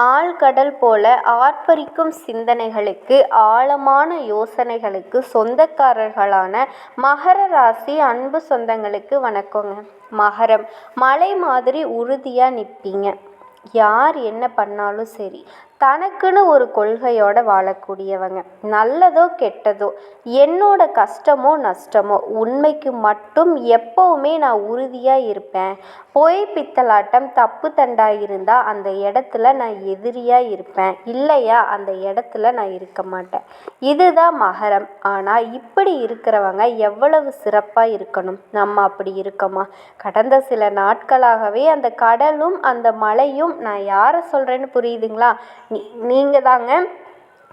ஆழ்கடல் போல ஆர்ப்பரிக்கும் சிந்தனைகளுக்கு ஆழமான யோசனைகளுக்கு சொந்தக்காரர்களான மகர ராசி அன்பு சொந்தங்களுக்கு வணக்கங்க. மகரம் மலை மாதிரி உறுதியாக நிற்பீங்க யார் என்ன பண்ணாலும் சரி. தனக்குன்னு ஒரு கொள்கையோட வாழக்கூடியவங்க. நல்லதோ கெட்டதோ என்னோட கஷ்டமோ நஷ்டமோ உண்மைக்கு மட்டும் எப்போவுமே நான் உறுதியாக இருப்பேன். பொய் பித்தலாட்டம் தப்பு தண்டாக இருந்தால் அந்த இடத்துல நான் எதிரியாக இருப்பேன். இல்லையா அந்த இடத்துல நான் இருக்க மாட்டேன். இதுதான் மகரம். ஆனால் இப்படி இருக்கிறவங்க எவ்வளவு சிறப்பாக இருக்கணும். நம்ம அப்படி இருக்கோமா? கடந்த சில நாட்களாகவே அந்த கடலும் அந்த மலையும் நான் யாரை சொல்கிறேன்னு புரியுதுங்களா? நீங்கள் தாங்க.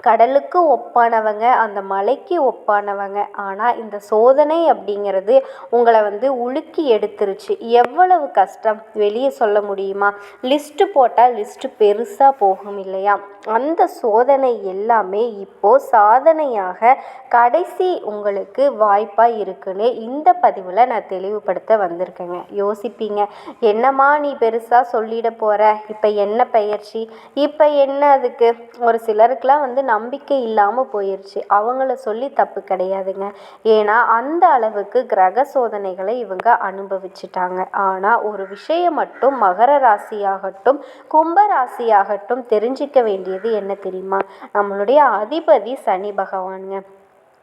கடலுக்கு ஒப்பானவங்க அந்த மலைக்கு ஒப்பானவங்க. ஆனால் இந்த சோதனை அப்படிங்கிறது உங்களை வந்து உலுக்கி எடுத்துருச்சு. எவ்வளவு கஷ்டம் வெளியே சொல்ல முடியுமா? லிஸ்ட்டு போட்டால் லிஸ்ட்டு பெருசாக போகும் இல்லையா? அந்த சோதனை எல்லாமே இப்போ சாதனையாக கடைசி உங்களுக்கு வாய்ப்பாக இருக்குன்னு இந்த பதிவில் நான் தெளிவுபடுத்த வந்திருக்கேங்க. யோசிப்பீங்க என்னம்மா நீ பெருசாக சொல்லிட போகிற இப்போ என்ன பயிற்சி இப்போ என்ன அதுக்கு? ஒரு சிலருக்குலாம் வந்து நம்பிக்கை இல்லாமல் போயிடுச்சு அவங்கள சொல்லி தப்பு கிடையாதுங்க. ஏன்னா அந்த அளவுக்கு கிரக சோதனைகளை இவங்க அனுபவிச்சுட்டாங்க. ஆனால் ஒரு விஷயம் மட்டும் மகர ராசியாகட்டும் கும்ப ராசியாகட்டும் தெரிஞ்சுக்க வேண்டியது என்ன தெரியுமா? நம்மளுடைய அதிபதி சனி பகவானுங்க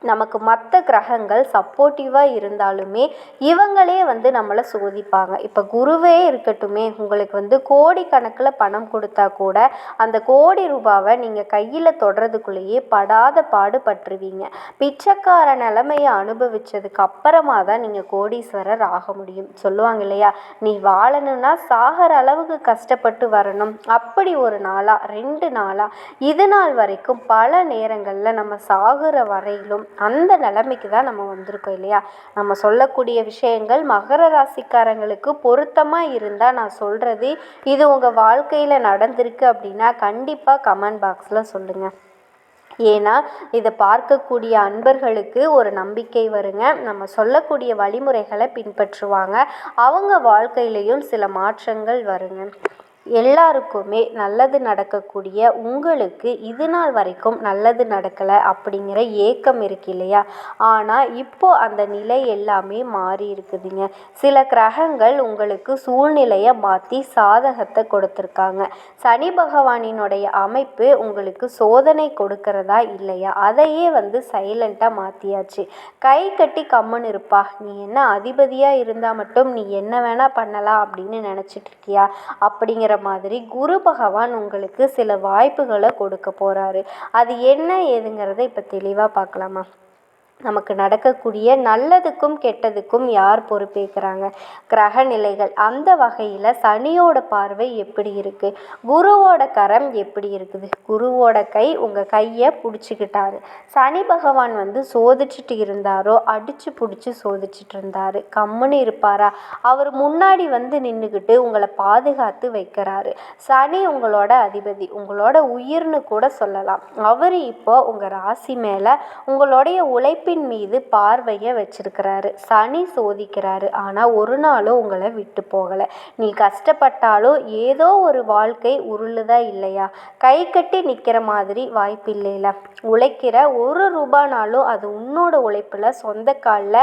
நமக்கு மற்ற கிரகங்கள் சப்போர்ட்டிவாக இருந்தாலுமே இவங்களே வந்து நம்மளை சோதிப்பாங்க. இப்போ குருவே இருக்கட்டுமே உங்களுக்கு வந்து கோடிக்கணக்கில் பணம் கொடுத்தா கூட அந்த கோடி ரூபாவை நீங்கள் கையில் தொடுறதுக்குள்ளேயே படாத பாடு பற்றுவீங்க பிச்சைக்கார நிலமையை அனுபவித்ததுக்கு அப்புறமா தான் நீங்கள் கோடீஸ்வரர் ஆக முடியும். சொல்லுவாங்க இல்லையா? நீ வாழணும்னா சாகிற அளவுக்கு கஷ்டப்பட்டு வரணும். அப்படி ஒரு நாளாக ரெண்டு நாளாக இது நாள் வரைக்கும் பல நேரங்களில் நம்ம சாகுற வரையிலும் அந்த நிலைமைக்கு தான் நம்ம வந்திருக்கோம் இல்லையா? நம்ம சொல்லக்கூடிய விஷயங்கள் மகர ராசிக்காரங்களுக்கு பொருத்தமாக இருந்தால் நான் சொல்கிறது இது உங்கள் வாழ்க்கையில் நடந்திருக்கு அப்படின்னா கண்டிப்பாக கமெண்ட் பாக்ஸில் சொல்லுங்கள் ஏன்னா இதை பார்க்கக்கூடிய அன்பர்களுக்கு ஒரு நம்பிக்கை வருங்க. நம்ம சொல்லக்கூடிய வழிமுறைகளை பின்பற்றுவாங்க. அவங்க வாழ்க்கையிலையும் சில மாற்றங்கள் வருங்க. எல்லாருக்குமே நல்லது நடக்கக்கூடிய உங்களுக்கு இது நாள் வரைக்கும் நல்லது நடக்கலை அப்படிங்கிற ஏக்கம் இருக்கு இல்லையா? ஆனால் இப்போ அந்த நிலை எல்லாமே மாறி இருக்குதுங்க. சில கிரகங்கள் உங்களுக்கு சூழ்நிலையை மாற்றி சாதகத்தை கொடுத்துருக்காங்க சனி பகவானினுடைய அமைப்பு உங்களுக்கு சோதனை கொடுக்கறதா இல்லையா? அதையே வந்து சைலண்ட்டாக மாற்றியாச்சு கை கட்டி கம்முன்னு இருப்பா. நீ என்ன அதிபதியாக இருந்தால் மட்டும் நீ என்ன வேணால் பண்ணலாம் அப்படின்னு நினச்சிட்டு இருக்கியா? அப்படிங்கிற மாதிரி குரு பகவான் உங்களுக்கு சில வாய்ப்புகளை கொடுக்க போறாரு. அது என்ன ஏதுங்கிறத இப்போ தெளிவா பார்க்கலாமா? நமக்கு நடக்கக்கூடிய நல்லதுக்கும் கெட்டதுக்கும் யார் பொறுப்பேற்கிறாங்க? கிரக நிலைகள். அந்த வகையில் சனியோட பார்வை எப்படி இருக்குது குருவோட கரம் எப்படி இருக்குது? குருவோட கை உங்கள் கையை பிடிச்சிக்கிட்டாரு சனி பகவான் வந்து சோதிச்சுட்டு இருந்தாரோ அடித்து பிடிச்சி சோதிச்சுட்டு இருந்தாரு. கம்முன்னு இருப்பாரா? அவர் முன்னாடி வந்து நின்றுக்கிட்டு உங்களை பாதுகாத்து வைக்கிறாரு. சனி உங்களோட அதிபதி. உங்களோட உயிர்னு கூட சொல்லலாம். அவர் இப்போ உங்கள் ராசி மேலே உங்களுடைய உழைப்பின் மீது பார்வையை வச்சிருக்கிறாரு. சனி சோதிக்கிறாரு. ஆனால் ஒரு நாளும் உங்களை விட்டுப் போகலை நீ கஷ்டப்பட்டாலும் ஏதோ ஒரு வாழ்க்கை உருளுதா இல்லையா? கை கட்டி நிற்கிற மாதிரி வாய்ப்பில்லைல. உழைக்கிற ஒரு ரூபானாலும் அது உன்னோட உழைப்பில் சொந்த காலில்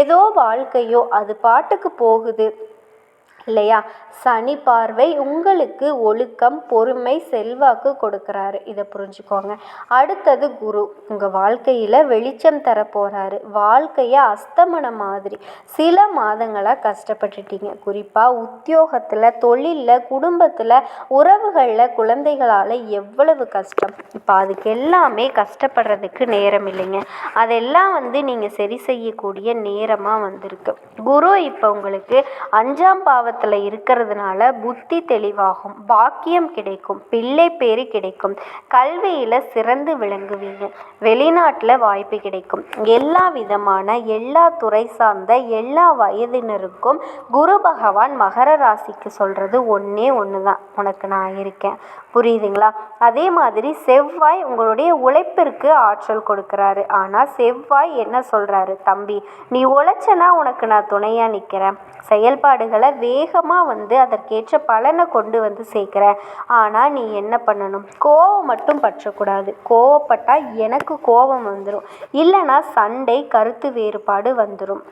ஏதோ வாழ்க்கையோ அது பாட்டுக்கு போகுது இல்லையா? சனி பார்வை உங்களுக்கு ஒழுக்கம் பொறுமை செல்வாக்கு கொடுக்குறாரு இதை புரிஞ்சுக்கோங்க. அடுத்தது குரு. உங்கள் வாழ்க்கையில் வெளிச்சம் தரப் வாழ்க்கையை வாழ்க்கைய அஸ்தமனம் மாதிரி சில மாதங்களாக கஷ்டப்பட்டுட்டீங்க. குறிப்பாக உத்தியோகத்தில் தொழிலில் குடும்பத்தில் உறவுகளில் குழந்தைகளால் எவ்வளவு கஷ்டம். இப்போ அதுக்கு எல்லாமே கஷ்டப்படுறதுக்கு நேரம் இல்லைங்க. அதெல்லாம் வந்து நீங்கள் சரி செய்யக்கூடிய நேரமாக வந்திருக்கு. குரு இப்போ உங்களுக்கு அஞ்சாம் பாவத்தில் இருக்கிற படிக்கிறதுனால புத்தி தெளிவாகும். பாக்கியம் கிடைக்கும். பிள்ளை பேரு கிடைக்கும். கல்வியில சிறந்து விளங்குவீங்க. வெளிநாட்டில் வாய்ப்பு கிடைக்கும். எல்லா விதமான எல்லா துறை சார்ந்த எல்லா வயதினருக்கும் குரு பகவான் மகர ராசிக்கு சொல்றது ஒண்ணே ஒன்று தான். உனக்கு நான் இருக்கேன். புரியுதுங்களா? அதே மாதிரி செவ்வாய் உங்களுடைய உழைப்பிற்கு ஆற்றல் கொடுக்கிறாரு. ஆனால் செவ்வாய் என்ன சொல்றாரு? தம்பி நீ உழைச்சனா உனக்கு நான் துணையாக நிற்கிறேன் செயல்பாடுகளை வேகமாக வந்து அதற்கேற்ற பலனை கொண்டு வந்து சேர்க்குறேன் ஆனால் நீ என்ன பண்ணணும்? கோவம் மட்டும் பற்றக்கூடாது. கோவப்பட்டால் எனக்கு கோபம் வந்துடும் இல்லைன்னா சண்டை கருத்து வேறுபாடு வந்துடும்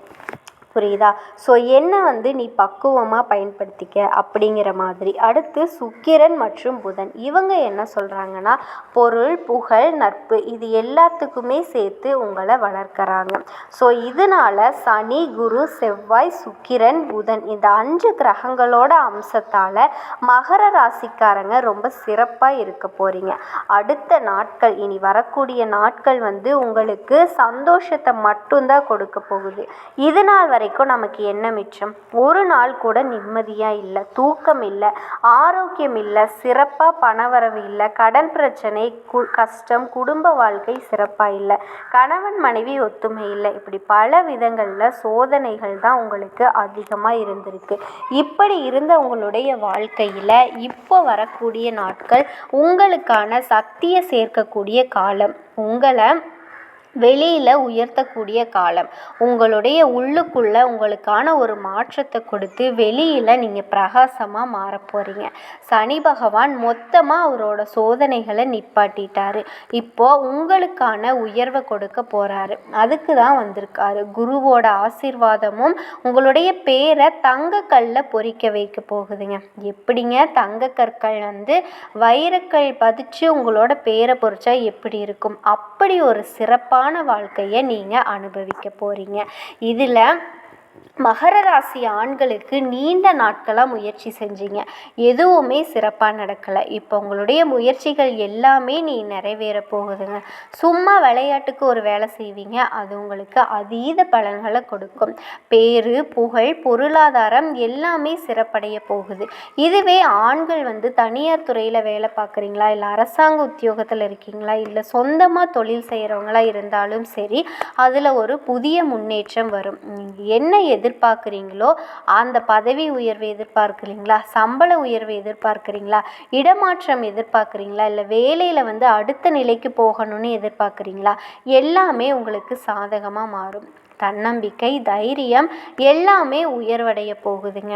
புரியுதா? ஸோ என்ன வந்து நீ பக்குவமாக பயன்படுத்திக்க அப்படிங்கிற மாதிரி. அடுத்து சுக்கிரன் மற்றும் புதன். இவங்க என்ன சொல்கிறாங்கன்னா பொருள் புகழ் நட்பு இது எல்லாத்துக்குமே சேர்த்து உங்களை வளர்க்குறாங்க. ஸோ இதனால் சனி குரு செவ்வாய் சுக்கிரன் புதன் இந்த அஞ்சு கிரகங்களோட அம்சத்தால் மகர ராசிக்காரங்க ரொம்ப சிறப்பாக இருக்க போகிறீங்க அடுத்த நாட்கள் இனி வரக்கூடிய நாட்கள் வந்து உங்களுக்கு சந்தோஷத்தை மட்டும்தான் கொடுக்க போகுது. இது நாள் வரைக்கும் நமக்கு என்ன மிச்சம்? ஒரு நாள் கூட நிம்மதியாக இல்லை தூக்கம் இல்லை ஆரோக்கியம் இல்லை சிறப்பாக பணவரவு இல்லை கடன் பிரச்சனை கு கஷ்டம் குடும்ப வாழ்க்கை சிறப்பாக இல்லை கணவன் மனைவி ஒத்துமை இல்லை. இப்படி பல விதங்களில் சோதனைகள் தான் உங்களுக்கு அதிகமாக இருந்திருக்கு. இப்படி இருந்த உங்களுடைய வாழ்க்கையில் இப்போ வரக்கூடிய நாட்கள் உங்களுக்கான சக்தியை சேர்க்கக்கூடிய காலம். உங்களை வெளியில் உயர்த்தக்கூடிய காலம். உங்களுடைய உள்ளுக்குள்ளே உங்களுக்கான ஒரு மாற்றத்தை கொடுத்து வெளியில் நீங்கள் பிரகாசமாக மாற போகிறீங்க சனி பகவான் மொத்தமாக அவரோட சோதனைகளை நிப்பாட்டிட்டார். இப்போது உங்களுக்கான உயர்வை கொடுக்க போகிறாரு அதுக்கு தான் வந்திருக்காரு. குருவோட ஆசீர்வாதமும் உங்களுடைய பேரை தங்கக்கல்ல பொறிக்க வைக்க போகுதுங்க. எப்படிங்க தங்க கற்கள் வந்து வைரக்கல் பதிச்சு உங்களோட பேரை பொறிச்சா எப்படி இருக்கும்? அப்படி ஒரு சிறப்பாக சிறப்பான வாழ்க்கையை நீங்கள் அனுபவிக்க போகிறீங்க இதில் மகர ராசி ஆண்களுக்கு நீண்ட நாட்களாக முயற்சி செஞ்சீங்க. எதுவுமே சிறப்பாக நடக்கலை. இப்போ உங்களுடைய முயற்சிகள் எல்லாமே நீ நிறைவேற போகுதுங்க. சும்மா விளையாட்டுக்கு ஒரு வேலை செய்வீங்க. அது உங்களுக்கு அதீத பலன்களை கொடுக்கும். பேர் புகழ் பொருளாதாரம் எல்லாமே சிறப்படைய போகுது. இதுவே ஆண்கள் வந்து தனியார் துறையில் வேலை பார்க்குறீங்களா? இல்லை அரசாங்க உத்தியோகத்தில் இருக்கீங்களா? இல்லை சொந்தமாக தொழில் செய்கிறவங்களா இருந்தாலும் சரி அதில் ஒரு புதிய முன்னேற்றம் வரும். என்ன எதிர்பார்க்குறீங்களோ அந்த பதவி உயர்வை எதிர்பார்க்குறீங்களா சம்பள உயர்வை எதிர்பார்க்குறீங்களா இடமாற்றம் எதிர்பார்க்குறீங்களா இல்லை வேலையில் வந்து அடுத்த நிலைக்கு போகணும்னு எதிர்பார்க்குறீங்களா எல்லாமே உங்களுக்கு சாதகமாக மாறும். தன்னம்பிக்கை தைரியம் எல்லாமே உயர்வடைய போகுதுங்க.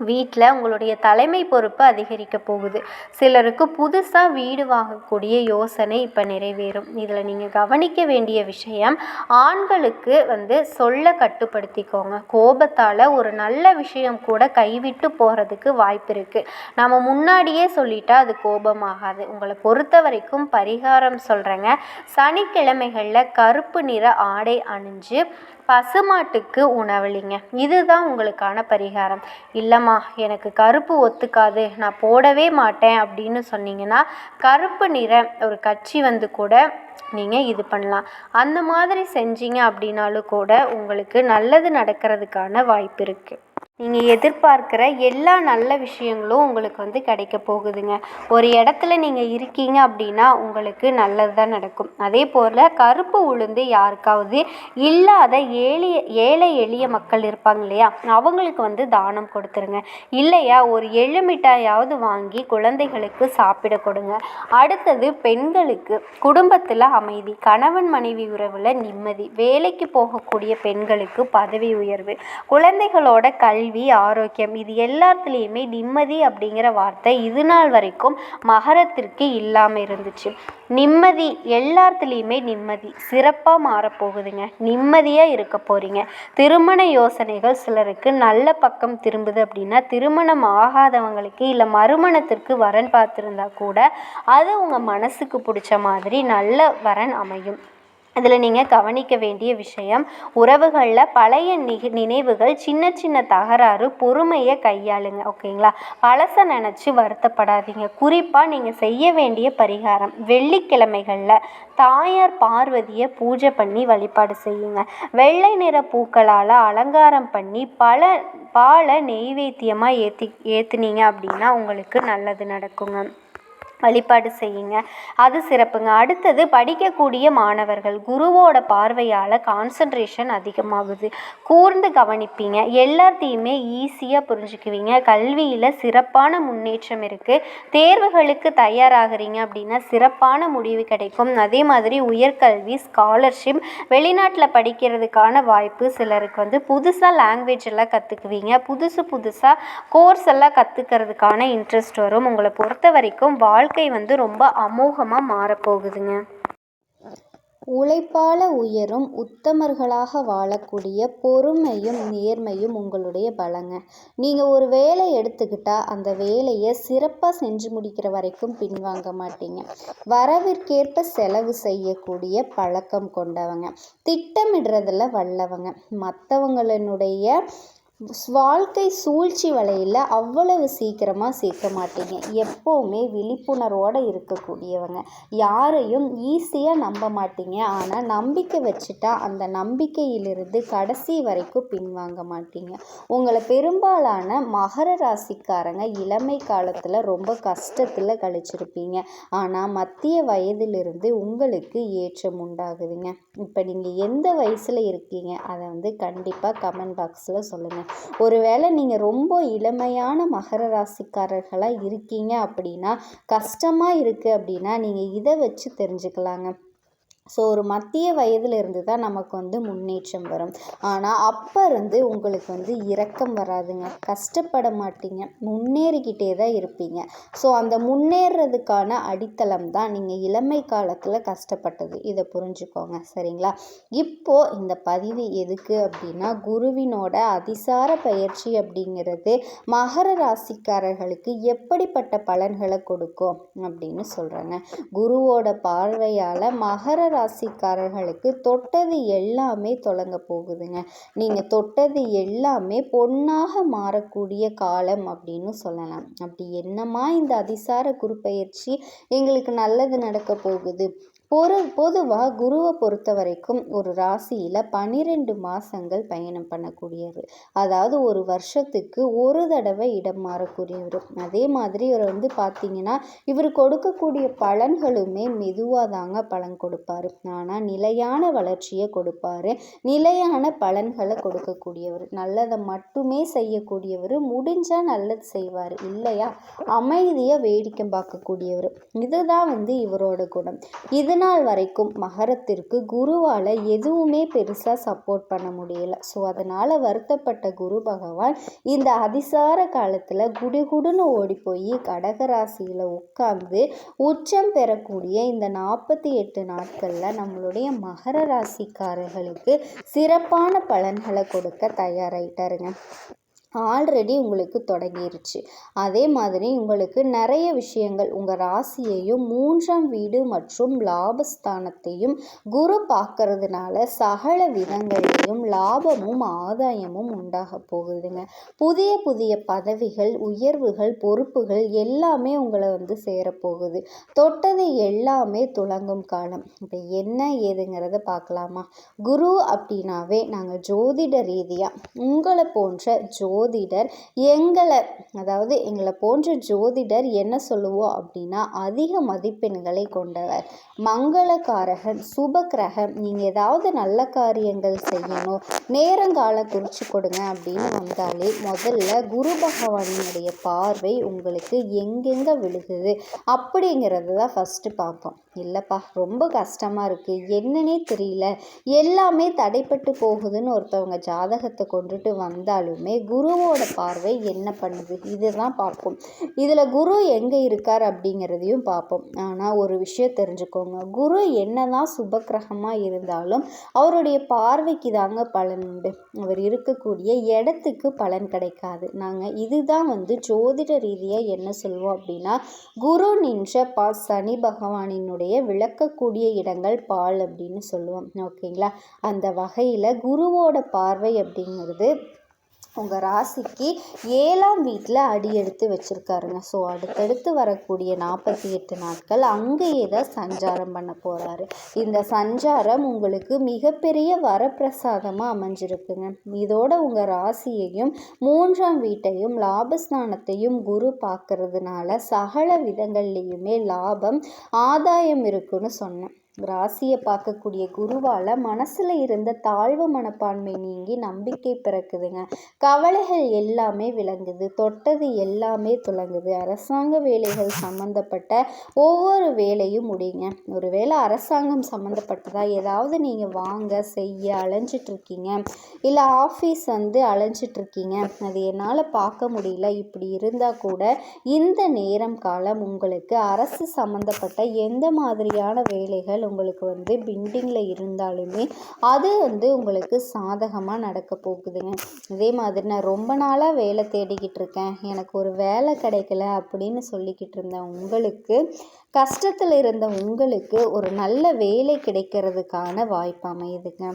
வீட்டில் உங்களுடைய தலைமை பொறுப்பு அதிகரிக்க போகுது. சிலருக்கு புதுசாக வீடு வாங்கக்கூடிய யோசனை இப்போ நிறைவேறும். இதில் நீங்கள் கவனிக்க வேண்டிய விஷயம் ஆண்களுக்கு வந்து சொல்ல கட்டுப்படுத்திக்கோங்க. கோபத்தால் ஒரு நல்ல விஷயம் கூட கைவிட்டு போகிறதுக்கு வாய்ப்பு இருக்குது நம்ம முன்னாடியே சொல்லிட்டா அது கோபமாகாது. உங்களை பொறுத்த வரைக்கும் பரிகாரம் சொல்கிறேங்க சனிக்கிழமைகளில் கருப்பு நிற ஆடை அணிஞ்சு பசுமாட்டுக்கு உணவளிங்க. இதுதான் உங்களுக்கான பரிகாரம். இல்லை இல்லைம்மா எனக்கு கருப்பு ஒத்துக்காது. நான் போடவே மாட்டேன் அப்படின்னு சொன்னீங்கன்னா கருப்பு நிற ஒரு கட்சி வந்து கூட நீங்கள் இது பண்ணலாம். அந்த மாதிரி செஞ்சீங்க அப்படின்னாலும் கூட உங்களுக்கு நல்லது நடக்கிறதுக்கான வாய்ப்பு இருக்குது நீங்கள் எதிர்பார்க்குற எல்லா நல்ல விஷயங்களும் உங்களுக்கு வந்து கிடைக்க போகுதுங்க. ஒரு இடத்துல நீங்கள் இருக்கீங்க அப்படின்னா உங்களுக்கு நல்லது தான் நடக்கும். அதே போல் கருப்பு உளுந்து யாருக்காவது இல்லாத ஏழிய ஏழை எளிய மக்கள் இருப்பாங்க இல்லையா? அவங்களுக்கு வந்து தானம் கொடுத்துருங்க. இல்லையா? ஒரு எள்ளு மிட்டாயாவது வாங்கி குழந்தைகளுக்கு சாப்பிட கொடுங்க. அடுத்தது பெண்களுக்கு குடும்பத்தில் அமைதி கணவன் மனைவி உறவில் நிம்மதி வேலைக்கு போகக்கூடிய பெண்களுக்கு பதவி உயர்வு குழந்தைகளோட கல்வி கல்வி ஆரோக்கியம் இது எல்லாத்துலேயுமே நிம்மதி அப்படிங்கிற வார்த்தை இது நாள் வரைக்கும் மகரத்திற்கு இல்லாமல் இருந்துச்சு. நிம்மதி எல்லாத்துலேயுமே நிம்மதி. சிறப்பாக மாறப்போகுதுங்க நிம்மதியாக இருக்க போகிறீங்க திருமண யோசனைகள் சிலருக்கு நல்ல பக்கம் திரும்புது அப்படின்னா திருமணம் ஆகாதவங்களுக்கு இல்லை மறுமணத்திற்கு வரன் பார்த்துருந்தா கூட அது உங்கள் மனசுக்கு பிடிச்ச மாதிரி நல்ல வரன் அமையும். இதில் நீங்கள் கவனிக்க வேண்டிய விஷயம் உறவுகளில் பழைய நிக நினைவுகள் சின்ன சின்ன தகராறு பொறுமையை கையாளுங்க ஓகேங்களா? பழசை நினச்சி வருத்தப்படாதீங்க. குறிப்பாக நீங்கள் செய்ய வேண்டிய பரிகாரம் வெள்ளிக்கிழமைகளில் தாயார் பார்வதியை பூஜை பண்ணி வழிபாடு செய்யுங்க. வெள்ளை நிற பூக்களால் அலங்காரம் பண்ணி பல பாலை நெய்வேத்தியமாக ஏற்றி ஏற்றுனீங்க அப்படின்னா உங்களுக்கு நல்லது நடக்குங்க. வழிபாடு செய்யுங்க. அது சிறப்புங்க. அடுத்தது படிக்கக்கூடிய மாணவர்கள் குருவோட பார்வையால் கான்சன்ட்ரேஷன் அதிகமாகுது. கூர்ந்து கவனிப்பீங்க. எல்லாத்தையுமே ஈஸியாக புரிஞ்சுக்குவீங்க. கல்வியில் சிறப்பான முன்னேற்றம் இருக்குது தேர்வுகளுக்கு தயாராகிறீங்க அப்படின்னா சிறப்பான முடிவு கிடைக்கும். அதே மாதிரி உயர்கல்வி ஸ்காலர்ஷிப் வெளிநாட்டில் படிக்கிறதுக்கான வாய்ப்பு சிலருக்கு வந்து புதுசாக லாங்குவேஜ் எல்லாம் கற்றுக்குவீங்க புதுசு புதுசாக கோர்ஸ் எல்லாம் கற்றுக்கிறதுக்கான இன்ட்ரெஸ்ட் வரும். உங்களை பொறுத்த வரைக்கும் வாழ்க்கை வந்து ரொம்ப அமோகமாக மாறப்போகுதுங்க. உழைப்பால உயரும் உத்தமர்களாக வாழக்கூடிய பொறுமையும் நேர்மையும் உங்களுடைய பலங்க. நீங்கள் ஒரு வேலை எடுத்துக்கிட்டால் அந்த வேலையை சிறப்பாக செஞ்சு முடிக்கிற வரைக்கும் பின்வாங்க மாட்டீங்க. வரவிற்கேற்ப செலவு செய்யக்கூடிய பழக்கம் கொண்டவங்க. திட்டமிடுறதில் வல்லவங்க. மற்றவங்களினுடைய வாழ்க்கை சூழ்ச்சி வலையில் அவ்வளவு சீக்கிரமாக சேர்க்க மாட்டீங்க. எப்போவுமே விழிப்புணர்வோடு இருக்கக்கூடியவங்க. யாரையும் ஈஸியாக நம்ப மாட்டீங்க. ஆனால் நம்பிக்கை வச்சுட்டா அந்த நம்பிக்கையிலிருந்து கடைசி வரைக்கும் பின்வாங்க மாட்டீங்க. உங்களை பெரும்பாலான மகர ராசிக்காரங்க இளமை காலத்தில் ரொம்ப கஷ்டத்தில் கழிச்சிருப்பீங்க. ஆனால் மத்திய வயதிலிருந்து உங்களுக்கு ஏற்றம் உண்டாகுதுங்க. இப்போ நீங்கள் எந்த வயசில் இருக்கீங்க? அதை வந்து கண்டிப்பாக கமெண்ட் பாக்ஸில் சொல்லுங்கள் ஒருவேளை நீங்கள் ரொம்ப இளமையான மகர ராசிக்காரர்களாக இருக்கீங்க அப்படின்னா கஷ்டமாக இருக்குது அப்படின்னா நீங்கள் இதை வச்சு தெரிஞ்சுக்கலாங்க. ஸோ ஒரு மத்திய வயதில் இருந்து தான் நமக்கு வந்து முன்னேற்றம் வரும். ஆனால் அப்போ இருந்து உங்களுக்கு வந்து இரக்கம் வராதுங்க. கஷ்டப்பட மாட்டீங்க. முன்னேறிக்கிட்டே தான் இருப்பீங்க. ஸோ அந்த முன்னேறதுக்கான அடித்தளம் தான் நீங்கள் இளமை காலத்தில் கஷ்டப்பட்டது. இதை புரிஞ்சுக்கோங்க. சரிங்களா? இப்போது இந்த பதிவு எதுக்கு அப்படின்னா குருவினோட அதிசார பயிற்சி அப்படிங்கிறது மகர ராசிக்காரர்களுக்கு எப்படிப்பட்ட பலன்களை கொடுக்கும் அப்படின்னு சொல்கிறாங்க குருவோட பார்வையால் மகர ராசிக்காரர்களுக்கு தொட்டது எல்லாமே தொடங்க போகுதுங்க. நீங்கள் தொட்டது எல்லாமே பொன்னாக மாறக்கூடிய காலம் அப்படின்னு சொல்லலாம். அப்படி என்னமா இந்த அதிசார குருப்பெயர்ச்சி எங்களுக்கு நல்லது நடக்க போகுது? பொரு பொதுவாக குருவை பொறுத்த வரைக்கும் ஒரு ராசியில் பன்னிரெண்டு மாதங்கள் பயணம் பண்ணக்கூடியவர். அதாவது ஒரு வருஷத்துக்கு ஒரு தடவை இடம் மாறக்கூடியவர். அதே மாதிரி இவர் வந்து பார்த்தீங்கன்னா இவர் கொடுக்கக்கூடிய பலன்களுமே மெதுவாக தாங்க பலன் கொடுப்பாரு. ஆனால் நிலையான வளர்ச்சியை கொடுப்பாரு. நிலையான பலன்களை கொடுக்கக்கூடியவர். நல்லதை மட்டுமே செய்யக்கூடியவர். முடிஞ்சால் நல்லது செய்வார். இல்லையா? அமைதியாக வேடிக்கை பார்க்கக்கூடியவர். இதுதான் வந்து இவரோட குணம். இதனால் நாள் வரைக்கும் மகரத்திற்கு குருவால் எதுவுமே பெருசாக சப்போர்ட் பண்ண முடியல. ஸோ அதனால் வருத்தப்பட்ட குரு பகவான் இந்த அதிசார காலத்தில் குடுகுடுன்னு ஓடி போய் கடகராசியில் உட்கார்ந்து உச்சம் பெறக்கூடிய இந்த நாற்பத்தி எட்டு நாட்களில் நம்மளுடைய மகர ராசிக்காரர்களுக்கு சிறப்பான பலன்களை கொடுக்க தயாராகிட்டாருங்க ஆல்ரெடி உங்களுக்கு தொடங்கிருச்சு. அதே மாதிரி உங்களுக்கு நிறைய விஷயங்கள் உங்கள் ராசியையும் மூன்றாம் வீடு மற்றும் லாபஸ்தானத்தையும் குரு பார்க்கறதுனால சகல விதங்களையும் லாபமும் ஆதாயமும் உண்டாக போகுதுங்க. புதிய புதிய பதவிகள் உயர்வுகள் பொறுப்புகள் எல்லாமே உங்களை வந்து சேரப்போகுது தொட்டது எல்லாமே துளங்கும் காலம். இப்போ என்ன ஏதுங்கிறத பார்க்கலாமா? குரு அப்படின்னாவே நாங்கள் ஜோதிட ரீதியாக உங்களை போன்ற ஜோ ஜோதிடர் எங்களை அதாவது எங்களை போன்ற ஜோதிடர் என்ன சொல்லுவோம் அப்படின்னா அதிக மதிப்பெண்களை கொண்டவர். மங்களக்காரகன் சுபக்கிரகம். நீங்கள் ஏதாவது நல்ல காரியங்கள் செய்யணும். நேரங்கால குறித்து கொடுங்க அப்படின்னு வந்தாலே முதல்ல குரு பகவானினுடைய பார்வை உங்களுக்கு எங்கெங்கே விழுகுது அப்படிங்கிறது தான் ஃபஸ்ட்டு பார்ப்போம். இல்லைப்பா ரொம்ப கஷ்டமாக இருக்குது என்னன்னே தெரியல. எல்லாமே தடைப்பட்டு போகுதுன்னு ஒருத்தவங்க ஜாதகத்தை கொண்டுட்டு வந்தாலுமே குருவோட பார்வை என்ன பண்ணுது? இதுதான் பார்ப்போம். இதில் குரு எங்கே இருக்கார் அப்படிங்கிறதையும் பார்ப்போம். ஆனால் ஒரு விஷயம் தெரிஞ்சுக்கோங்க. குரு என்ன தான் சுபக்கிரகமாக இருந்தாலும் அவருடைய பார்வைக்கு தாங்க பலன் உண்டு. அவர் இருக்கக்கூடிய இடத்துக்கு பலன் கிடைக்காது. நாங்கள் இதுதான் வந்து ஜோதிட ரீதியாக என்ன சொல்லுவோம் அப்படின்னா குரு நின்ற பா சனி பகவானினுடைய நம்மளுடைய விளக்கக்கூடிய இடங்கள் பால் அப்படின்னு சொல்லுவோம். ஓகேங்களா? அந்த வகையில் குருவோட பார்வை அப்படிங்கிறது உங்கள் ராசிக்கு ஏழாம் வீட்டில் அடி எடுத்து வச்சுருக்காருங்க. ஸோ அடுத்தடுத்து வரக்கூடிய நாற்பத்தி எட்டு நாட்கள் அங்கேயே தான் சஞ்சாரம் பண்ண போகிறாரு இந்த சஞ்சாரம் உங்களுக்கு மிகப்பெரிய வரப்பிரசாதமாக அமைஞ்சிருக்குங்க. இதோட உங்கள் ராசியையும் மூன்றாம் வீட்டையும் லாபஸ்தானத்தையும் குரு பார்க்கறதுனால சகல விதங்கள்லேயுமே லாபம் ஆதாயம் இருக்குன்னு சொன்னேன். ராசியை பார்க்கக்கூடிய குருவால் மனசில் இருந்த தாழ்வு மனப்பான்மை நீங்கி நம்பிக்கை பிறக்குதுங்க. கவலைகள் எல்லாமே விளங்குது. தொட்டது எல்லாமே துலங்குது அரசாங்க வேலைகள் சம்மந்தப்பட்ட ஒவ்வொரு வேலையும் முடியுங்க. ஒரு வேளை அரசாங்கம் சம்மந்தப்பட்டதா ஏதாவது நீங்கள் வாங்க செய்ய அலைஞ்சிட்ருக்கீங்க. இல்லை ஆஃபீஸ் வந்து அலைஞ்சிட்ருக்கீங்க. அது என்னால் பார்க்க முடியல. இப்படி இருந்தால் கூட இந்த நேரம் காலம் உங்களுக்கு அரசு சம்மந்தப்பட்ட எந்த மாதிரியான வேலைகள் உங்களுக்கு வந்து பெண்டிங்கில் இருந்தாலுமே அது வந்து உங்களுக்கு சாதகமாக நடக்க போகுதுங்க. இதே மாதிரி நான் ரொம்ப நாளாக வேலை தேடிக்கிட்டு இருக்கேன். எனக்கு ஒரு வேலை கிடைக்கல அப்படின்னு சொல்லிக்கிட்டு இருந்தேன் உங்களுக்கு கஷ்டத்தில் இருந்த உங்களுக்கு ஒரு நல்ல வேலை கிடைக்கிறதுக்கான வாய்ப்பு அமையுதுங்க.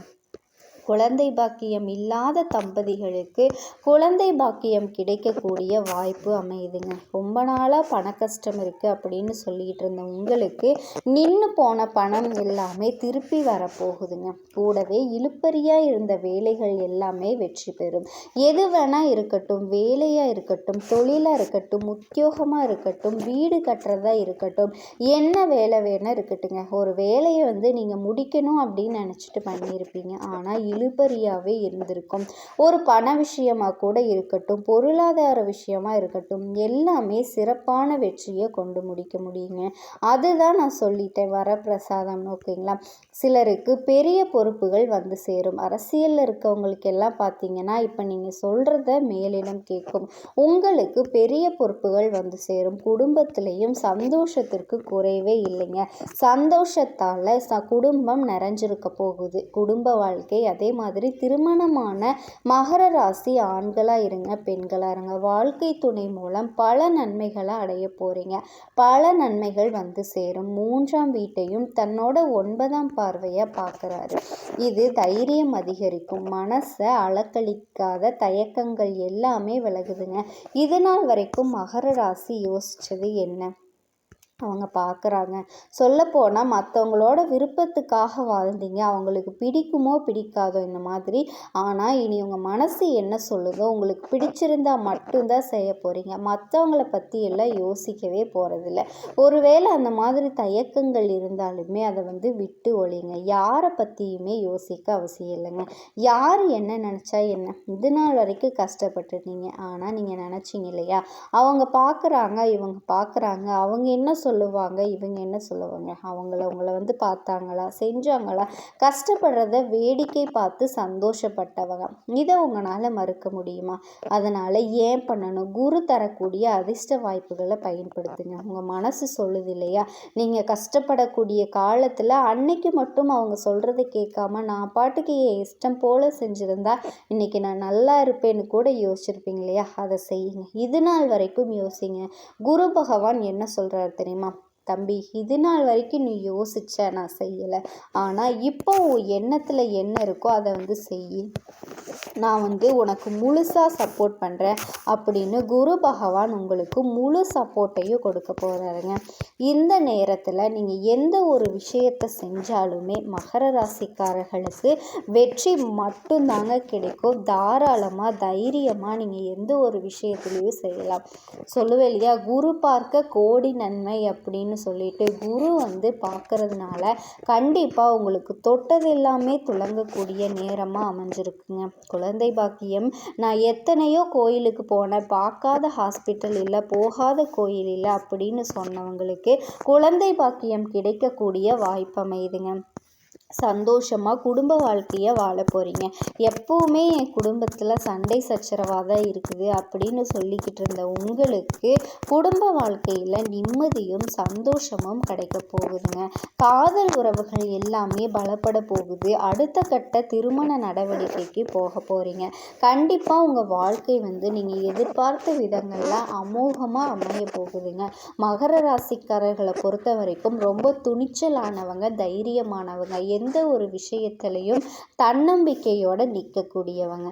குழந்தை பாக்கியம் இல்லாத தம்பதிகளுக்கு குழந்தை பாக்கியம் கிடைக்கக்கூடிய வாய்ப்பு அமையுதுங்க. ரொம்ப நாளாக பண கஷ்டம் இருக்குது அப்படின்னு சொல்லிகிட்டு இருந்த உங்களுக்கு நின்று போன பணம் எல்லாமே திருப்பி வரப்போகுதுங்க. கூடவே இழுப்பறியாக இருந்த வேலைகள் எல்லாமே வெற்றி பெறும். எது வேணால் இருக்கட்டும் வேலையாக இருக்கட்டும் தொழிலாக இருக்கட்டும் உத்தியோகமாக இருக்கட்டும் வீடு கட்டுறதா இருக்கட்டும் என்ன வேலை வேணால் இருக்கட்டுங்க. ஒரு வேலையை வந்து நீங்கள் முடிக்கணும் அப்படின்னு நினச்சிட்டு பண்ணியிருப்பீங்க. ஆனால் இழுபறியாகவே இருந்திருக்கும். ஒரு பண விஷயமாக கூட இருக்கட்டும் பொருளாதார விஷயமா இருக்கட்டும் எல்லாமே சிறப்பான வெற்றியை கொண்டு முடிக்க முடியுங்க. அதுதான் நான் சொல்லிட்டேன் வரப்பிரசாதம் ஓகேங்களா சிலருக்கு பெரிய பொறுப்புகள் வந்து சேரும். அரசியலில் இருக்கவங்களுக்கு எல்லாம் பார்த்தீங்கன்னா இப்போ நீங்கள் சொல்கிறத மேலிடம் கேட்கும். உங்களுக்கு பெரிய பொறுப்புகள் வந்து சேரும். குடும்பத்திலையும் சந்தோஷத்திற்கு குறைவே இல்லைங்க. சந்தோஷத்தால் ச குடும்பம் நிறைஞ்சிருக்க போகுது. குடும்ப வாழ்க்கை அதே அதே மாதிரி திருமணமான மகர ராசி ஆண்களாக இருங்க பெண்களாக இருங்க. வாழ்க்கை துணை மூலம் பல நன்மைகளை அடைய போகிறீங்க பல நன்மைகள் வந்து சேரும். மூன்றாம் வீட்டையும் தன்னோட ஒன்பதாம் பார்வையை பார்க்குறாரு. இது தைரியம் அதிகரிக்கும். மனசை அலக்களிக்காத தயக்கங்கள் எல்லாமே விலகுதுங்க. இது நாள் வரைக்கும் மகர ராசி யோசிச்சது என்ன? அவங்க பார்க்குறாங்க சொல்லப்போனால் மற்றவங்களோட விருப்பத்துக்காக வாழ்ந்தீங்க. அவங்களுக்கு பிடிக்குமோ பிடிக்காதோ இந்த மாதிரி. ஆனால் இனி உங்கள் மனசு என்ன சொல்லுதோ உங்களுக்கு பிடிச்சிருந்தா மட்டும்தான் செய்ய போகிறீங்க மற்றவங்கள பற்றி எல்லாம் யோசிக்கவே போகிறதில்ல ஒருவேளை அந்த மாதிரி தயக்கங்கள் இருந்தாலுமே அதை வந்து விட்டு ஒழிங்க. யாரை பற்றியுமே யோசிக்க அவசியம் இல்லைங்க. யார் என்ன நினச்சா என்ன? இது நாள் வரைக்கும் கஷ்டப்பட்டுருந்தீங்க ஆனால் நீங்கள் நினச்சிங்க இல்லையா? அவங்க பார்க்குறாங்க இவங்க பார்க்குறாங்க அவங்க என்ன சொல்லுவாங்க இவங்க என்ன சொல்லுவாங்க? அவங்கள உங்களை வந்து பார்த்தாங்களா? செஞ்சாங்களா? கஷ்டப்படுறத வேடிக்கை பார்த்து சந்தோஷப்பட்டவங்க. இதை உங்களால் மறுக்க முடியுமா? அதனால் ஏன் பண்ணணும்? குரு தரக்கூடிய அதிர்ஷ்ட வாய்ப்புகளை பயன்படுத்துங்க. உங்கள் மனசு சொல்லுது இல்லையா? நீங்கள் கஷ்டப்படக்கூடிய காலத்தில் அன்னைக்கு மட்டும் அவங்க சொல்கிறத கேட்காம நான் பாட்டுக்கு என் இஷ்டம் போல் செஞ்சுருந்தா இன்றைக்கி நான் நல்லா இருப்பேன்னு கூட யோசிச்சிருப்பீங்க இல்லையா? அதை செய்யுங்க. இது நாள் வரைக்கும் யோசிங்க. குரு பகவான் என்ன சொல்கிறார் தெரியுமா? ನಿಮ್ಮ தம்பி இது நாள் வரைக்கும் நீ யோசிச்ச நான் செய்யலை. ஆனால் இப்போ உன் எண்ணத்தில் என்ன இருக்கோ அதை வந்து செய் நான் வந்து உனக்கு முழுசாக சப்போர்ட் பண்ணுறேன் அப்படின்னு குரு பகவான் உங்களுக்கு முழு சப்போர்ட்டையும் கொடுக்க போகிறாருங்க இந்த நேரத்தில் நீங்கள் எந்த ஒரு விஷயத்தை செஞ்சாலுமே மகர ராசிக்காரர்களுக்கு வெற்றி மட்டும்தாங்க கிடைக்கும். தாராளமாக தைரியமாக நீங்கள் எந்த ஒரு விஷயத்துலையும் செய்யலாம். சொல்லுவேன் இல்லையா? குரு பார்க்க கோடி நன்மை அப்படின்னு சொல்லிட்டு குரு வந்து பார்க்கறதுனால கண்டிப்பாக உங்களுக்கு தொட்டது எல்லாமே துலங்கக்கூடிய நேரமாக அமைஞ்சிருக்குங்க. குழந்தை பாக்கியம். நான் எத்தனையோ கோயிலுக்கு போனேன். பார்க்காத ஹாஸ்பிட்டல் இல்லை போகாத கோயில் இல்லை அப்படின்னு சொன்னவங்களுக்கு குழந்தை பாக்கியம் கிடைக்கக்கூடிய வாய்ப்பு அமையுதுங்க. சந்தோஷமாக குடும்ப வாழ்க்கையை வாழ போகிறீங்க எப்போவுமே என் குடும்பத்தில் சண்டை சச்சரவாக தான் இருக்குது அப்படின்னு சொல்லிக்கிட்டு இருந்த உங்களுக்கு குடும்ப வாழ்க்கையில் நிம்மதியும் சந்தோஷமும் கிடைக்க போகுதுங்க. காதல் உறவுகள் எல்லாமே பலப்பட போகுது. அடுத்த கட்ட திருமண நடவடிக்கைக்கு போக போகிறீங்க கண்டிப்பாக உங்கள் வாழ்க்கை வந்து நீங்கள் எதிர்பார்த்த விதங்களில் அமோகமாக அமைய போகுதுங்க. மகர ராசிக்காரர்களை பொறுத்த வரைக்கும் ரொம்ப துணிச்சலானவங்க தைரியமானவங்க எந்த ஒரு விஷயத்துலையும் தன்னம்பிக்கையோடு நிற்கக்கூடியவங்க